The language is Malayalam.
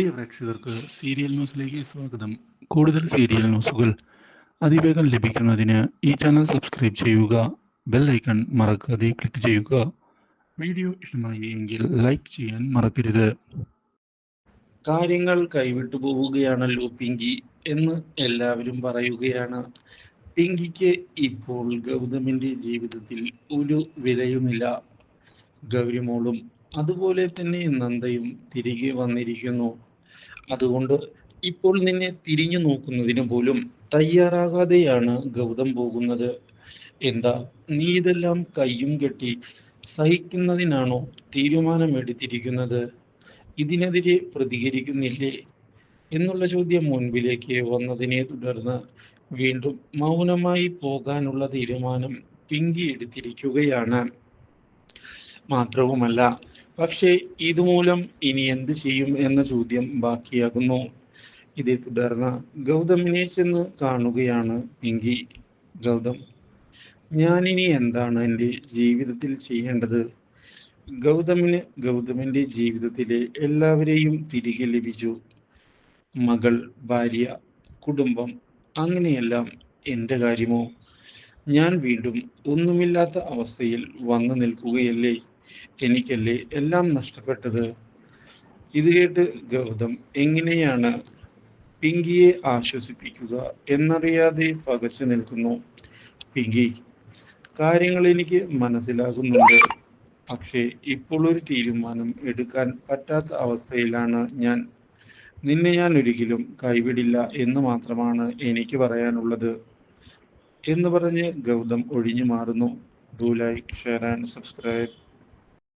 പ്രിയ പ്രേക്ഷകർക്ക് സീരിയൽ ന്യൂസിലേക്ക് സ്വാഗതം. കൂടുതൽ സീരിയൽ ന്യൂസുകൾ അതിവേഗം ലഭിക്കുന്നതിന് ഈ ചാനൽ സബ്സ്ക്രൈബ് ചെയ്യുക ബെൽ ഐക്കൺ മറക്കാതെ ക്ലിക്ക് ചെയ്യുക. വീഡിയോ ഇഷ്ടമായി എങ്കിൽ ലൈക്ക് ചെയ്യാൻ മറക്കരുത്. കാര്യങ്ങൾ കൈവിട്ടു പോവുകയാണല്ലോ പിങ്കി എന്ന് എല്ലാവരും പറയുകയാണ്. പിങ്കിക്ക് ഇപ്പോൾ ഗൗതമിന്റെ ജീവിതത്തിൽ ഒരു വിലയുമില്ല. ഗൗരിമോളും അതുപോലെ തന്നെ നന്ദയും തിരികെ വന്നിരിക്കുന്നു. അതുകൊണ്ട് ഇപ്പോൾ നിന്നെ തിരിഞ്ഞു നോക്കുന്നതിന് പോലും തയ്യാറാകാതെയാണ് ഗൗതം പോകുന്നത്. എന്താ നീ ഇതെല്ലാം കയ്യും കെട്ടി സഹിക്കുന്നതിനാണോ തീരുമാനമെടുത്തിരിക്കുന്നത്? ഇതിനെതിരെ പ്രതികരിക്കുന്നില്ലേ? എന്നുള്ള ചോദ്യം മുൻപിലേക്ക് വന്നതിനെ തുടർന്ന് വീണ്ടും മൗനമായി പോകാനുള്ള തീരുമാനം പിങ്കി എടുത്തിരിക്കുകയാണ് മാത്രവുമല്ല പക്ഷേ ഇതുമൂലം ഇനി എന്ത് ചെയ്യും എന്ന ചോദ്യം ബാക്കിയാകുന്നു. ഇതേ തുടർന്ന് ഗൗതമിനെ ചെന്ന് കാണുകയാണ് എങ്കിൽ ഗൗതം ഞാനിനി എന്താണ് എന്റെ ജീവിതത്തിൽ ചെയ്യേണ്ടത്? ഗൗതമിന് ഗൗതമിന്റെ ജീവിതത്തിലെ എല്ലാവരെയും തിരികെ ലഭിച്ചു. മകൾ ഭാര്യ കുടുംബം അങ്ങനെയെല്ലാം എന്റെ കാര്യമോ? ഞാൻ വീണ്ടും ഒന്നുമില്ലാത്ത അവസ്ഥയിൽ വന്നു നിൽക്കുകയല്ലേ? എനിക്കല്ലേ എല്ലാം നഷ്ടപ്പെട്ടത്? ഇത് കേട്ട് ഗൗതം എങ്ങനെയാണ് പിങ്കിയെ ആശ്വസിപ്പിക്കുക എന്നറിയാതെ പകച്ചു നിൽക്കുന്നു. പിങ്കി കാര്യങ്ങൾ എനിക്ക് മനസ്സിലാകുന്നുണ്ട്. പക്ഷേ ഇപ്പോൾ ഒരു തീരുമാനം എടുക്കാൻ പറ്റാത്ത അവസ്ഥയിലാണ് ഞാൻ. നിന്നെ ഞാൻ ഒരിക്കലും കൈവിടില്ല എന്ന് മാത്രമാണ് എനിക്ക് പറയാനുള്ളത് എന്ന് പറഞ്ഞ് ഗൗതം ഒഴിഞ്ഞു മാറുന്നു. Do like share and subscribe